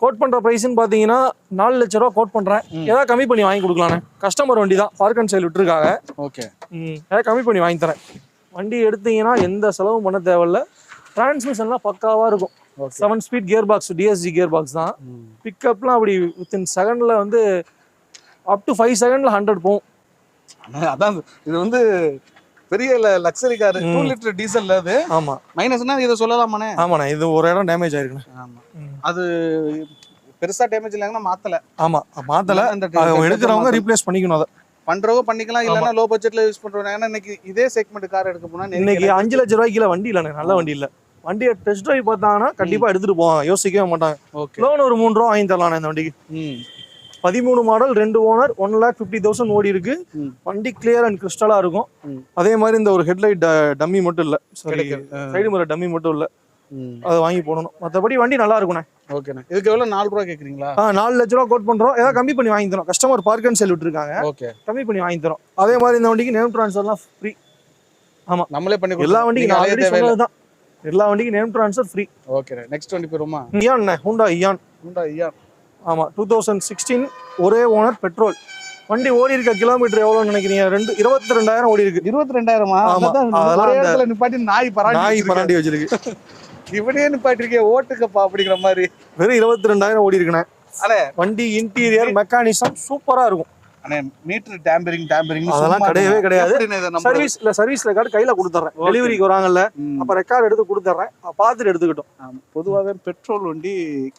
கோட் பண்ற பிரைஸ்னு பாத்தீங்கன்னா நாலு லட்ச ரூபா கோட் பண்றேன். ஏதாவது கம்மி பண்ணி வாங்கி கொடுக்கலாண்ணே கஸ்டமர் வண்டி தான். பார்க் அண்ட் சேல் விட்டுருக்காங்க. ஓகே. ஏதாவது கம்மி பண்ணி வாங்கி தரேன். வண்டி எடுத்தீங்கன்னா எந்த செலவும் பண்ண தேவையில்ல. டிரான்ஸ்மிஷன்லாம் பக்காவா இருக்கும். Seven speed gear box DSG gear box தான். பிக்கப்லாம் அப்படி வித்தின் செகண்ட்ல வந்து அப் டு ஃபைவ் செகண்ட்ல ஹண்ட்ரட் போகும். அதான் இது வந்து பெரிய லக்ஸரி கார் டூ லிட்டர் டீசல்ல அது. ஆமா. மைனஸ்னா இதை சொல்லலாமாண்ணே? ஆமாண்ணே இது ஒரு இடம் டேமேஜ் ஆயிருக்குண்ணே. ஆமா. அது பெருசா டேமேஜ் இல்லைங்கன்னா மாத்தல. ஆமா மாத்தல. அந்த எடுக்கிறவங்க ரீப்ளேஸ் பண்ணிக்கணும் அதை. பண்றவங்க பண்ணிக்கலாம் இல்லைன்னா லோ பட்ஜெட்ல யூஸ் பண்றவங்க. ஏன்னா இன்னைக்கு இதே செக்மெண்ட் கார் எடுக்க போனா இன்னைக்கு அஞ்சு லட்ச ரூபாய்க்குல வண்டி இல்லைண்ணே நல்ல வண்டி இல்ல. வண்டியை டெஸ்ட் டிரைவ் பார்த்தாங்கன்னா கண்டிப்பா எடுத்துட்டு போவாங்க யோசிக்கவே மாட்டாங்க. லோன் ஒரு மூணு ரூபா வாங்கி தரலாம் இந்த வண்டிக்கு. பதிமூணு மாடல் ரெண்டு owner one lakh fifty thousand ஓடி இருக்கு. வண்டி கிளியர் அண்ட் கிறிஸ்டலா இருக்கும். அதே மாதிரி இந்த ஒரு ஹெட்லைட் டம்மி மட்டும் இல்ல. சாரி. சைடு மிரர் டம்மி மட்டும் இல்ல. அதை வாங்கி போடணும். மற்றபடி வண்டி நல்லா இருக்குண்ணே. ஓகேண்ணே இதுக்கு எவ்வளவு? நாலு ரூபா கேக்குறீங்களா? ஆ நாலு லட்ச ரூபா கோட் பண்றோம். ஏதாவது கம்மி பண்ணி வாங்கி தரோம் கஸ்டமர் பார்க் அண்ட் செல் விட்டுருக்காங்க. ஓகே கம்மி பண்ணி வாங்கி தரோம் அதே மாதிரி இந்த வண்டிக்கு நேம் ட்ரான்ஸ்ஃபர்லாம் ஃப்ரீ நம்மளே பண்ணி எல்லா வண்டிக்கும் நான் ஆல்ரெடி சொன்னதுதான். எல்லா வண்டிக்கும் name transfer free okay next வண்டி போயிருமா இயான் ஹூண்டா இயான் ஹுண்டா ஐயா ஆமா டூ தௌசண்ட் சிக்ஸ்டீன் ஒரே ஓனர் பெட்ரோல் வண்டி ஓடி இருக்க கிலோமீட்டர் எவ்வளோன்னு நினைக்கிறீங்க? ரெண்டு இருபத்தி ரெண்டாயிரம் ஓடி இருக்கு இருபத்தி ரெண்டாயிரமா அதெல்லாம் நிப்பாட்டி நாய் பராண்டி நாய். பராண்டி வச்சிருக்கு. *laughs* இவனே நிப்பாட்டிருக்கே ஓட்டுக்கப்பா அப்படிங்கிற மாதிரி. வெறும் இருபத்தி ரெண்டாயிரம் ஓடி இருக்குண்ணே வண்டி இன்டீரியர் மெக்கானிசம் சூப்பரா இருக்கும். மீட்டர் டேம்பரிங் டேம்பரிங் அதெல்லாம் கிடையவே கிடையாது. சர்வீஸ் இல்ல சர்வீஸ் ரெக்கார்டு கையில கொடுத்துறேன். டெலிவரிக்கு வராங்கல்ல அப்ப ரெக்கார்டு எடுத்து கொடுத்துட்றேன் பார்த்துட்டு எடுத்துக்கிட்டோம். பொதுவாகவே பெட்ரோல் வண்டி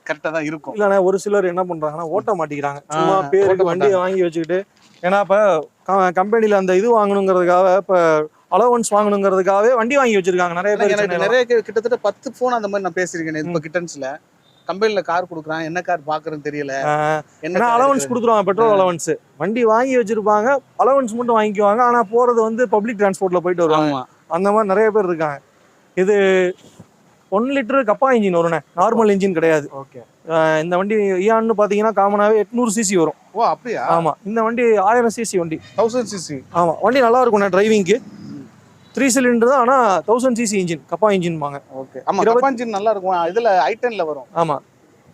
கரெக்டா தான் இருக்கும். இல்லண்ணே ஒரு சிலர் என்ன பண்றாங்கன்னா ஓட்ட மாட்டிக்கிறாங்க. சும்மா பேருக்கு வண்டியை வாங்கி வச்சுக்கிட்டு ஏன்னா இப்ப கம்பெனில அந்த இது வாங்கணுங்கிறதுக்காக இப்ப அலவன்ஸ் வாங்கணுங்கிறதுக்காகவே வண்டி வாங்கி வச்சிருக்காங்க. நிறைய பேர். நிறைய கிட்டத்தட்ட பத்து போன் அந்த மாதிரி நான் பேசியிருக்கேன் இப்ப கிட்டன்ஸ்ல. கம்பெனில கார் கொடுக்குறான் என்ன கார் பாக்குறேன்னு தெரியல. என்ன ஏன்னா அலவன்ஸ்? கொடுத்துருவாங்க பெட்ரோல் அலவன்ஸ் வண்டி வாங்கி வச்சிருப்பாங்க அலவன்ஸ் மட்டும் வாங்கிக்குவாங்க ஆனா போறது வந்து பப்ளிக் டிரான்ஸ்போர்ட்ல போயிட்டு வருவாங்க. அந்த மாதிரி நிறைய பேர் இருக்காங்க. இது ஒன் லிட்டர் கப்பா இன்ஜின் வரும்ண்ணே. நார்மல் இன்ஜின் கிடையாது. ஓகே. இந்த வண்டி இயான்னு பாத்தீங்கன்னா காமனாவே எட்நூறு சிசி வரும். ஓ அப்படியா? ஆமா. இந்த வண்டி ஆயிரம் சிசி வண்டி. தௌசண்ட் சிசி ஆமா. வண்டி நல்லா இருக்கும்ண்ணே டிரைவிங்க்கு த்ரீ சிலிண்டர் தான் ஆனா thousand CC engine Kappa engine வாங்க ஓகே ஆமா இருபத்தி- கப்பாஞ்சின் நல்லா இருக்கும். இதுல ஐட்டன்ல வரும். ஆமா.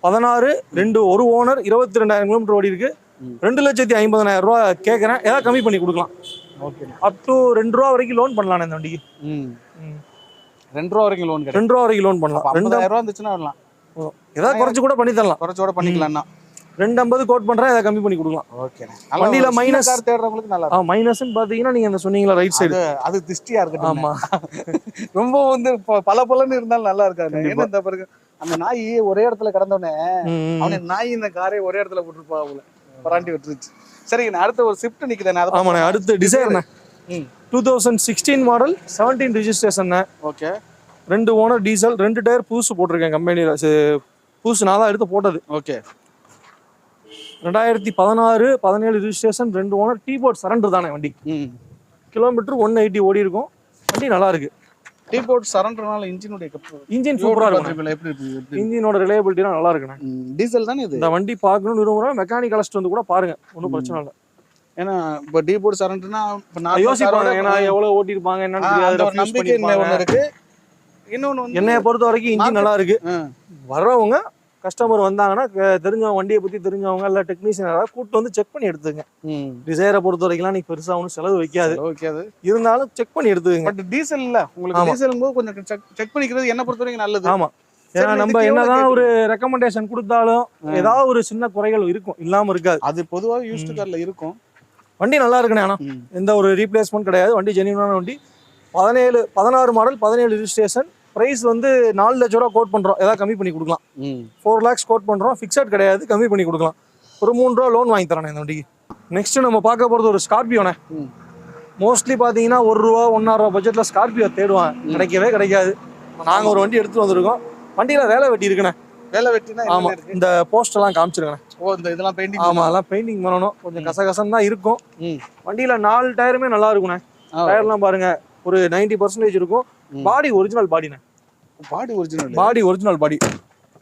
பதினாறு ரெண்டு ஒரு ஓனர் இருபத்தி ரெண்டாயிரம் கிலோமீட்டர் ஓடி இருக்கு. ரெண்டு லட்சத்தி ஐம்பதனாயிரம் ரூபா கேட்குறேன் ஏதாவது கம்மி பண்ணி கொடுக்கலாம். ஓகே அப் டு ரெண்டு ரூபா வரைக்கும் லோன் பண்ணலாம் இந்த வண்டிக்கு. ம். ரெண்டு ரூபா வரைக்கும் லோன் ரெண்டு ரூபா வரைக்கும் லோன் பண்ணலாம். ரெண்டு ஐம்பதாயிரம் ரூபா இருந்துச்சுன்னா வரலாம். ஏதாவது குறைச்சு கூட பண்ணி தரலாம். குறைச்சோட பண்ணிக்கலாம்னா. ரெண்டு ஐம்பது கோட் பண்றேன் ஏதாவது கம்மி பண்ணி கொடுக்கலாம். ஓகே வண்டியில minus- கார் தேடுறவங்களுக்கு நல்லா ஆ மைனஸ்ன்னு பாத்தீங்கன்னா நீங்க அந்த சொன்னீங்களா ரைட் சைடு அது திஷ்டியா இருக்கட்டும். ஆமா. *laughs* ரொம்ப வந்து பல பலன்னு இருந்தாலும் நல்லா இருக்காது. என்ன இந்த பிறகு அந்த நாய் ஒரே இடத்துல கிடந்தோடனே. அவனை நாய் இந்த காரை ஒரே இடத்துல விட்டுருப்பா அவள. பராண்டி விட்டுருச்சு. சரிங்க நான் அடுத்த ஒரு ஷிஃப்ட் நிக்குதானே அதை ஆமாண்ணே அடுத்து டிசைர்ண்ணே two thousand sixteen model seventeen registration okay ரெண்டு ஓனர் டீசல் ரெண்டு டயர் புதுசு போட்டிருக்கேன் கம்பெனியில் புதுசு நான் தான் எடுத்து போட்டது. ஓகே ரெண்டாயிரத்தி பதினாறு பதினேழு ரிஜிஸ்ட்ரேஷன் ரெண்டு ஓனர் டீ போர்ட் சரண்டர் தானே வண்டி. கிலோமீட்டர் ஒன் எயிட்டி ஓடி இருக்கும் வண்டி நல்லா இருக்கு. டீ போர்ட் சரண்டர்னால இன்ஜினுடைய இன்ஜின் சூப்பரா இருக்கும் எப்படி இருக்கு? எப்படி இன்ஜினோட ரிலையபிலிட்டிலாம் நல்லா இருக்குண்ணே. டீசல் தானே இது? இந்த வண்டி பார்க்கணும்னு விரும்புறேன் மெக்கானிக் அழைச்சிட்டு வந்து கூட பாருங்க. ஒன்றும் பிரச்சனை இல்லை. ஏன்னா இப்போ டீ போர்ட் சரண்டர்னா இப்போ நான் யோசிப்பாங்க. ஏன்னா எவ்வளவு ஓட்டிருப்பாங்க என்னன்னு தெரியாது. நம்பிக்கை இருக்கு. இன்னொன்னு என்னைய பொறுத்த வரைக்கும் இன்ஜின் நல்லா இருக்கு. வர்றவங்க கஸ்டமர் வந்தாங்கன்னா தெரிஞ்சவங்க வண்டியை பத்தி தெரிஞ்சவங்க இல்ல டெக்னீஷியன் யாராவது கூட்டு வந்து செக் பண்ணி எடுத்துங்க. டிசைரை பொறுத்த வரைக்கும் நீ பெருசா ஒன்றும் செலவு வைக்காது. ஓகே அது இருந்தாலும் செக் பண்ணி எடுத்துக்கங்க. பட் டீசல் இல்ல. உங்களுக்கு. டீசல் போது கொஞ்சம் செக் பண்ணிக்கிறது என்ன பொறுத்த வரைக்கும் நல்லது. ஆமா. சரி, ஏன்னா நம்ம என்னதான் ஒரு ரெக்கமெண்டேஷன் கொடுத்தாலும் ஏதாவது ஒரு சின்ன குறைகள் இருக்கும். இல்லாம இருக்காது. அது பொதுவாக யூஸ்டு கார்ல இருக்கும். வண்டி நல்லா இருக்குண்ணே ஆனா. எந்த ஒரு ரீப்ளேஸ்மெண்ட் கிடையாது. வண்டி ஜெனியூனான வண்டி. பதினேழு பதினாறு மாடல் பதினேழு ரிஜிஸ்ட்ரேஷன் பிரைஸ் வந்து நாலு லட்ச ரூபா கோட் பண்றோம். ஏதாவது கம்மி பண்ணி கொடுக்கலாம். ஃபோர் லேக்ஸ் கோட் பண்றோம். ஃபிக்ஸட் கிடையாது. கம்மி பண்ணி கொடுக்கலாம். ஒரு மூணு ரூபா லோன் வாங்கி தரேன் இந்த வண்டிக்கு. நெக்ஸ்ட் நம்ம பார்க்க போறது ஒரு ஸ்கார்பியோண்ணே ம். மோஸ்ட்லி பார்த்தீங்கன்னா ஒரு ரூபா ஒன்றரை ரூபா பட்ஜெட்டில் ஸ்கார்பியோ தேடுவான். கிடைக்கவே கிடைக்காது. நாங்கள் ஒரு வண்டி எடுத்துட்டு வந்திருக்கோம். வண்டியில் வேலை வெட்டி இருக்குண்ணே. வேலை வெட்டினா ஆமா. என்ன இருக்கு? இந்த போஸ்ட் எல்லாம் காமிச்சிருக்கேன் ஓ இந்த இதெல்லாம் பெயிண்டிங் ஆமா அதெல்லாம் பெயிண்டிங் பண்ணணும். கொஞ்சம் கசகசன்னு தான் இருக்கும். வண்டியில நாலு டயருமே நல்லா இருக்குண்ணே. ஆ. டயர்லாம் பாருங்க. ஒரு 90% பர்சன்டேஜ் இருக்கும். Body original பாடிண்ணே body original body original body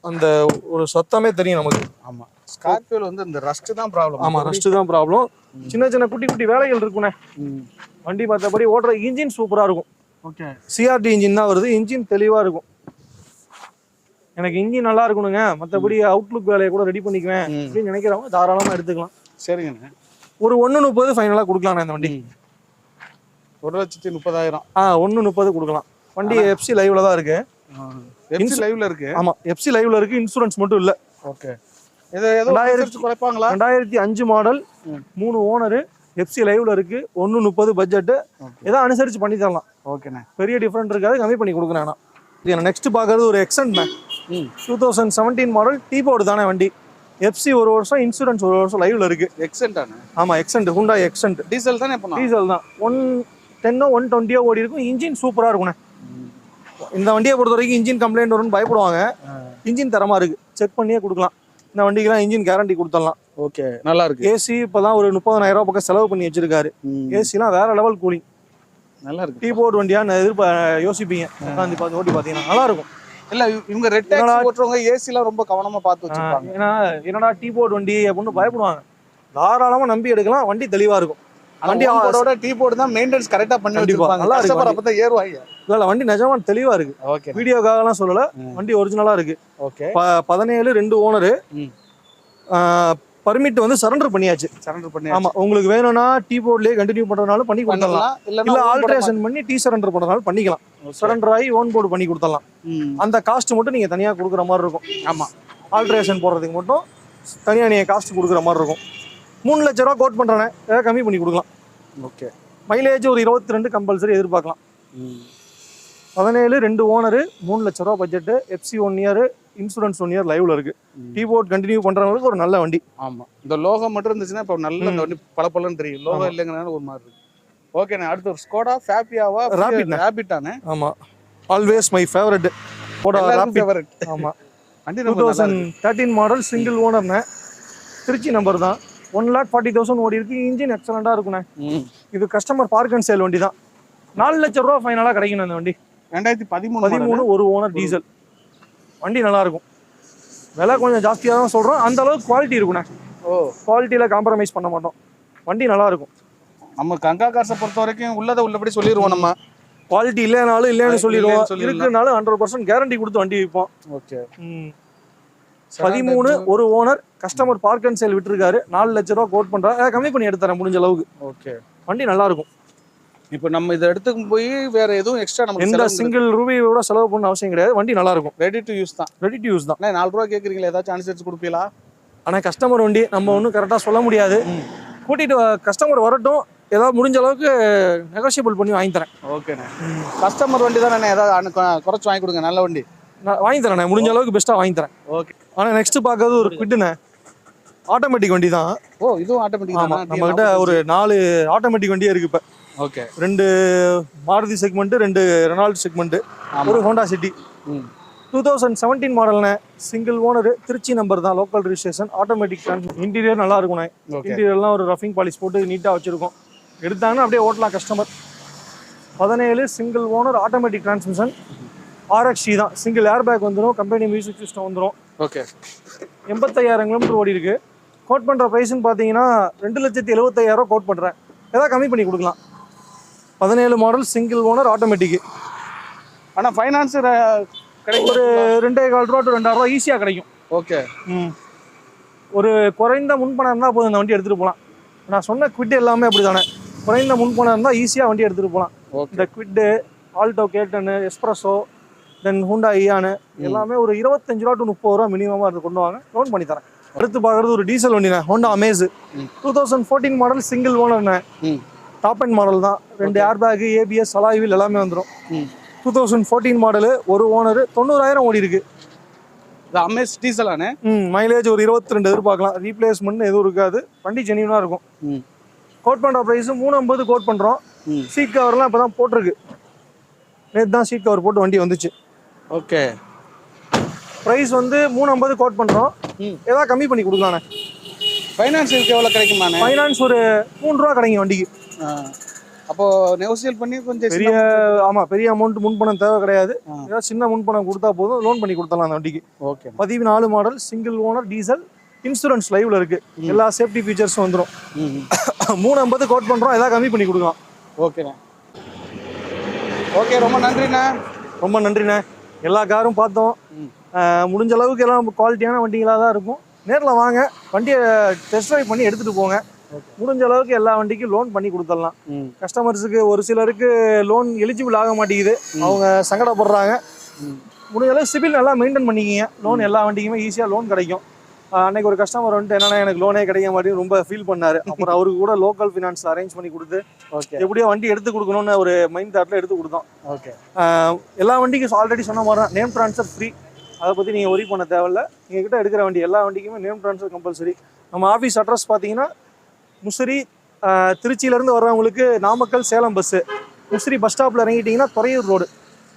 அந்த ஒரு சத்தமே தெரியும் நமக்கு. ஆமா. ஸ்கார்பியோல வந்து இந்த ரஸ்ட் தான் ப்ராப்ளம் ஆமா ரஸ்ட் தான் ப்ராப்ளம் சின்ன சின்ன குட்டி குட்டி வேலைகள் இருக்குண்ணே. வண்டி மற்றபடி ஓட்டுற இன்ஜின் சூப்பரா இருக்கும். ஓகே சிஆர்டி இன்ஜின் தான் வருது. இன்ஜின் தெளிவா இருக்கும். எனக்கு இன்ஜின் நல்லா இருக்கணுங்க. மற்றபடி அவுட்லுக் வேலையை கூட ரெடி பண்ணிக்குவேன். அப்படின்னு நினைக்கிறவங்க தாராளமாக எடுத்துக்கலாம். சரிங்கண்ணே. ஒரு ஒன்று முப்பது ஃபைனலாக கொடுக்கலாண்ணே இந்த வண்டி. ஒரு லட்சத்தி முப்பதாயிரம். ஆ ஒன்று முப்பது கொடுக்கலாம். வண்டி எஃப்சி லைவ்ல தான் இருக்கு. எஃப்சி லைவ்ல இருக்கு. ஆமாம் எஃப்சி லைவ்ல இருக்கு இன்சூரன்ஸ் மட்டும் இல்லை. ஓகே இது ஏதோ ரெண்டாயிரத்தி- குறைப்பாங்களா? ரெண்டாயிரத்தி அஞ்சு மாடல். மூணு ஓனரு எஃப்சி லைவ்ல இருக்கு ஒன்று முப்பது பட்ஜெட்டு ஓகே ஏதோ அனுசரிச்சு பண்ணி தரலாம். ஓகேண்ணே பெரிய டிஃப்ரெண்ட் இருக்காது கம்மி பண்ணி கொடுக்குறேன் நான். நெக்ஸ்ட் பார்க்கறது ஒரு Xcent two thousand seventeen model T board தானே வண்டி. எஃப்சி ஒரு வருஷம் இன்சூரன்ஸ் ஒரு வருஷம் லைவ்ல இருக்கு. எக்ஸென்டாண்ணே ஆமா எக்ஸன்ட் ஹுண்டா எக்ஸன்ட் டீசல் தானே டீசல் தான். ஒன் டென்னோ ஒன் டுவெண்ட்டியோ ஓடி இருக்கும். இன்ஜின் சூப்பரா இருக்குண்ணே இந்த வண்டியை பொறுத்த வரைக்கும் இன்ஜின் கம்ப்ளைண்ட் வரும்னு பயப்படுவாங்க. இன்ஜின் தரமா இருக்கு. செக் பண்ணியே கொடுக்கலாம். இந்த வண்டிக்கெல்லாம் இன்ஜின் கேரண்டி கொடுத்துடலாம். ஓகே நல்லா இருக்கு. ஏசி இப்போதான் ஒரு முப்பதாயிரம் ரூபாய் பக்கம் செலவு பண்ணி வச்சிருக்காரு. ஏசிலாம் வேற லெவல் கூலிங் நல்லா இருக்கு. டீ போர்டு வண்டியா? நான் எதிர்ப்ப யோசிப்பீங்க. உட்காந்து பார்த்து ஓட்டி பார்த்தீங்கன்னா நல்லா இருக்கும். இல்ல இவ- இவங்க ரெட் டாக்ஸி ஓட்டுறவங்க ஏசிலாம் ரொம்ப கவனமா பார்த்து வச்சிருப்பாங்க. ஏன்னா என்னடா டீ போர்டு வண்டி அப்படின்னு பயப்படுவாங்க. தாராளமா நம்பி எடுக்கலாம். வண்டி தெளிவா இருக்கும். வண்டி போர்டோட டீ போர்டு தான் மெயின்டெனன்ஸ் கரெக்டா பண்ணி. வச்சிருப்பாங்க. நல்லா இருக்கு. அப்பதான் ஏறுவாங்க. இல்ல வண்டி நிஜமா தெளிவா இருக்கு. ஓகே வீடியோக்காகலாம் சொல்லல. ம். வண்டி ஒரிஜினலா இருக்கு. ஓகே பதினேழு ரெண்டு ஓனரு. பர்மிட் வந்து சரண்டர் பண்ணியாச்சு. சரண்டர் பண்ணி ஆமா உங்களுக்கு வேணும்னா டீ போர்ட்லயே கண்டினியூ பண்றதுனாலும் பண்ணி கொடுத்துடலாம். இல்ல ஆல்ட்ரேஷன் பண்ணி டீ சரண்டர் பண்றதுனாலும் பண்ணிக்கலாம். சரண்டர் ஆகி ஓன் போர்டு பண்ணி கொடுத்துடலாம். அந்த காஸ்ட் மட்டும் நீங்க தனியா கொடுக்குற மாதிரி இருக்கும். ஆமா. ஆல்ட்ரேஷன் போடுறதுக்கு மட்டும் தனியா நீங்க காஸ்ட் கொடுக்குற மாதிரி இருக்கும். மூணு லட்ச ரூபா கோட் பண்றேன். ஏதாவது கம்மி பண்ணி கொடுக்கலாம். ஓகே. மைலேஜ் ஒரு இருபத்தி ரெண்டு கம்பல்சரி எதிர்பார்க்கலாம். பதினேழு ரெண்டு ஓனரு மூணு லட்ச ரூபா budget FC one year insurance one year லைவ்ல இருக்கு. டீ போர்ட் கண்டினியூ பண்றவங்களுக்கு ஒரு நல்ல வண்டி. ஆமா. இந்த லோகம் மட்டும் இருந்துச்சுன்னா இப்போ நல்ல. இந்த வண்டி பளபளன்னு தெரியும். லோகம் இல்லைங்கனால ஒரு மாதிரி இருக்கு. ஓகேண்ணே அடுத்து ஒரு ஸ்கோடா ஃபேப்பியாவா Rapid ண்ணே. ரேபிட்டானே ஆமா. ஆல்வேஸ் மை ஃபேவரட் போட எல்லாருக்கும் ஃபேவரட் ஆமா. வண்டி டூ ரொம்ப நல்லா தௌசண்ட் தேர்ட்டீன் மாடல் சிங்கிள் ஓனர்னே திருச்சி நம்பர் தான். ஒன் லேக் ஃபார்ட்டி தௌசண்ட் ஓடி இருக்கு இன்ஜின் எக்ஸலண்டா இருக்குண்ணே. இது கஸ்டமர் பார்க் அண்ட் சேல் வண்டி தான் நாலு லட்ச ரூபா ஃபைனலா கிடைக்கணும் அந்த வண்டி. ரெண்டாயிரத்தி பதிமூணு பதிமூணு ஒரு ஓனர் டீசல் வண்டி நல்லா இருக்கும் விலை கொஞ்சம் ஜாஸ்தியாக தான் சொல்றோம் அந்த அளவுக்கு குவாலிட்டி இருக்குண்ணே. ஓ. குவாலிட்டியில காம்ப்ரமைஸ் பண்ண மாட்டோம். வண்டி நல்லா இருக்கும் நம்ம கங்கா காசை பொறுத்த வரைக்கும் உள்ளதை உள்ளபடி சொல்லிடுவோம் நம்ம. குவாலிட்டி இல்லைனாலும் இல்லைன்னு சொல்லிடுவோம். இருக்குனாலும் ஹண்ட்ரட் பர்சன்ட் கேரண்டி கொடுத்து வண்டி விற்போம் ஓகே. ம். பதிமூணு ஒரு owner customer park and sale விட்டுருக்காரு. நாலு லட்ச ரூபா கோட் பண்றாரு கம்மி பண்ணி எடுத்துறேன் முடிஞ்ச அளவுக்கு. ஓகே. வண்டி நல்லா இருக்கும் இப்போ நம்ம இதை எடுத்துக்கு போய் வேற எதுவும் எக்ஸ்ட்ரா நம்ம எந்த சிங்கிள் ரூபாயோட செலவு பண்ண அவசியம் கிடையாது. வண்டி நல்லா இருக்கும் ரெடி டு யூஸ் தான். ரெடி டு யூஸ் தான். நாலு ரூபா கேக்குறீங்களா ஏதாச்சும் அனுசரிச்சு கொடுப்பீங்களா? ஆனா கஸ்டமர் வண்டி நம்ம ஒன்றும் கரெக்டாக சொல்ல முடியாது. கூட்டிட்டு கஸ்டமர் வரட்டும். ஏதாவது முடிஞ்ச அளவுக்கு நெகோஷியபிள் பண்ணி வாங்கி தரேன். ஓகேண்ணே. கஸ்டமர் வண்டி தானே ஏதாவது குறைச்சு வாங்கி கொடுங்க நல்ல வண்டி. நான் வாங்கி தரேன் முடிஞ்ச அளவுக்கு பெஸ்ட்டாக வாங்கி தரேன். ஓகே. ஆனா நெக்ஸ்ட் பார்க்கறது ஒரு குவிட்டுண்ணே ஆட்டோமேட்டிக் வண்டி தான். ஓ இதுவும் ஆட்டோமேட்டிக் ஆமா நம்ம கிட்ட ஒரு நாலு ஆட்டோமேட்டிக் வண்டியே இருக்கு இப்போ. ஓகே. ரெண்டு மாருதி செக்மெண்ட் ரெண்டு ரெனால்ட் செக்மெண்ட் ஆமா. ஒரு Honda City two thousand seventeen மாடல்ண்ணே single owner Trichy number தான் லோக்கல் ரிஜிஸ்ட்ரேஷன் ஆட்டோமேட்டிக் இன்டீரியர் நல்லா இருக்கும்ண்ணே இன்டீரியர்லாம் ஒரு ரஃபிங் பாலிஷ் போட்டு நீட்டாக வச்சிருக்கோம். எடுத்தாங்கன்னா அப்படியே ஓட்டலாம் கஸ்டமர் பதினேழு single owner automatic transmission RXi தான். சிங்கிள் ஏர் பேக் வந்துடும் கம்பெனி மியூசிக் சிஸ்டம் வந்துடும் ஓகே எண்பத்தையாயிரம் கிலோமீட்டர் ஓடி இருக்கு கோட் பண்ணுற ப்ரைஸ்னு பார்த்தீங்கன்னா ரெண்டு லட்சத்தி எழுபத்தையாயிரம் கோட் பண்ணுறேன் ஏதாவது கம்மி பண்ணி கொடுக்கலாம். பதினேழு மாடல் சிங்கிள் ஓனர் ஆட்டோமேட்டிக் ஆனா ஃபைனான்ஸ் கிடைக்கும். ஒரு ரெண்டே கால் ரூபா டு ரெண்டாயிரம் ரூபா ஈஸியாக கிடைக்கும். ஓகே ம். ஒரு குறைந்த முன்பணம் இருந்தால் போதும் இந்த வண்டி எடுத்துகிட்டு போகலாம். நான் சொன்ன குவிட் எல்லாமே அப்படி தானே குறைந்த முன்பணம் இருந்தால் ஈஸியாக வண்டி எடுத்துகிட்டு போகலாம். இந்த குவிட்டு ஆல்டோ கேட்டனு எஸ்ப்ரெஸோ தென் ஹூண்டா இயானு எல்லாமே ஒரு இருபத்தஞ்சு ரூபா டு முப்பது ரூபா மினிமமாக இருந்து கொண்டு வாங்க. லோன் பண்ணி தரேன். அடுத்து பார்க்குறது ஒரு diesel வண்டிண்ணே Honda Amaze. Two thousand fourteen model single ஓனர்ண்ணே top and model தான். ரெண்டு air bag ABS alloy wheel எல்லாமே வந்துடும் டூ தௌசண்ட் ஃபோர்டீன் மாடலு ஒரு ஓனர் தொண்ணூறாயிரம் ஓடி இருக்கு. அமேஸ் டீசலானே ம் மைலேஜ் ஒரு இருபத்தி ரெண்டு எதிர்பார்க்கலாம். ரீப்ளேஸ்மெண்ட் எதுவும் இருக்காது. வண்டி ஜெனியூனாக இருக்கும். கோட் பண்ணுற ப்ரைஸ் மூணு ஐம்பது கோட் பண்ணுறோம் சீட் கவர்லாம் இப்போ தான் போட்டிருக்கு. நேற்று தான் சீட் கவர் போட்டு வண்டி வந்துச்சு. ஓகே. ப்ரைஸ் வந்து மூணு ஐம்பது கோட் பண்ணுறோம் ஏதாவது கம்மி பண்ணி கொடுக்கலாண்ணே ஃபைனான்ஸ் இதுக்கு எவ்வளோ கிடைக்குமாண்ணே? ஃபைனான்ஸ் ஒரு மூணு ரூபா கிடைக்கும் வண்டிக்கு. அப்போ நெகோசியேட் பண்ணி கொஞ்சம் பெரிய ஆமாம் பெரிய அமௌண்ட் முன்பணம் தேவை கிடையாது. ஏதாவது சின்ன முன்பணம் கொடுத்தா போதும் லோன் பண்ணி கொடுத்துடலாம் அந்த வண்டிக்கு. ஓகே. பதினாலு model single owner diesel insurance லைவ்ல இருக்கு. எல்லா சேஃப்டி ஃபீச்சர்ஸும் வந்துடும் மூணு ஐம்பது கோட் பண்ணுறோம் ஏதாவது கம்மி பண்ணி கொடுக்கலாம். ஓகேண்ணே. ஓகே ரொம்ப நன்றிண்ணே. ரொம்ப நன்றிண்ணே. எல்லா காரும் பார்த்தோம். முடிஞ்ச அளவுக்கு எல்லாம் குவாலிட்டியான வண்டிகளாக தான் இருக்கும். நேரில் வாங்க. வண்டியை டெஸ்ட் ட்ரைவ் பண்ணி எடுத்துகிட்டு போங்க. முடிஞ்ச அளவுக்கு எல்லா வண்டிக்கும் லோன் பண்ணி கொடுத்துடலாம். கஸ்டமர்ஸுக்கு ஒரு சிலருக்கு லோன் எலிஜிபிள் ஆக மாட்டேங்குது. அவங்க சங்கடப்படுறாங்க. முடிஞ்ச அளவுக்கு சிபில் நல்லா மெயின்டைன் பண்ணிக்கிங்க. லோன் எல்லா வண்டிக்குமே ஈஸியாக லோன் கிடைக்கும். அன்னைக்கு ஒரு கஸ்டமர் வந்துட்டு என்னன்னா எனக்கு லோனே கிடைக்க மாட்டேங்குது ரொம்ப ஃபீல் பண்ணாரு. அப்புறம் அவருக்கு கூட லோக்கல் ஃபினான்ஸ் அரேஞ்ச் பண்ணி கொடுத்து ஓகே எப்படியோ வண்டி எடுத்து கொடுக்கணும்னு ஒரு மைண்ட் தாட்டில் எடுத்து கொடுத்தோம். ஓகே எல்லா வண்டிக்கும் ஆல்ரெடி சொன்ன மாதிரி தான் நேம் ட்ரான்ஸ்ஃபர் ஃப்ரீ அதை பற்றி நீங்கள் ஒரி பண்ண தேவையில்ல. நீங்கள் கிட்ட எடுக்கிற வண்டி எல்லா வண்டிக்குமே நேம் ட்ரான்ஸ்ஃபர் கம்பல்சரி நம்ம ஆஃபீஸ் அட்ரஸ் பார்த்தீங்கன்னா முசிறி திருச்சியிலேருந்து வர்றவங்களுக்கு நாமக்கல் சேலம் பஸ்ஸு முசிறி பஸ் ஸ்டாப்பில் இறங்கிட்டீங்கன்னா துறையூர் ரோடு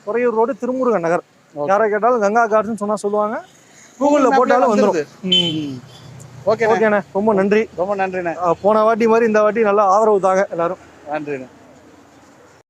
துறையூர் ரோடு திருமுருகன் நகர். யாரை கேட்டாலும் கங்கா கார்ஸ்னு சொன்னால் சொல்லுவாங்க. கூகுளில் போட்டாலும் வந்துடும் ஓகே ஓகேண்ணே. ரொம்ப நன்றி. ரொம்ப நன்றிண்ணே. போன வாட்டி மாதிரி இந்த வாட்டி நல்லா ஆதரவு தாங்க எல்லாரும். நன்றிண்ணே.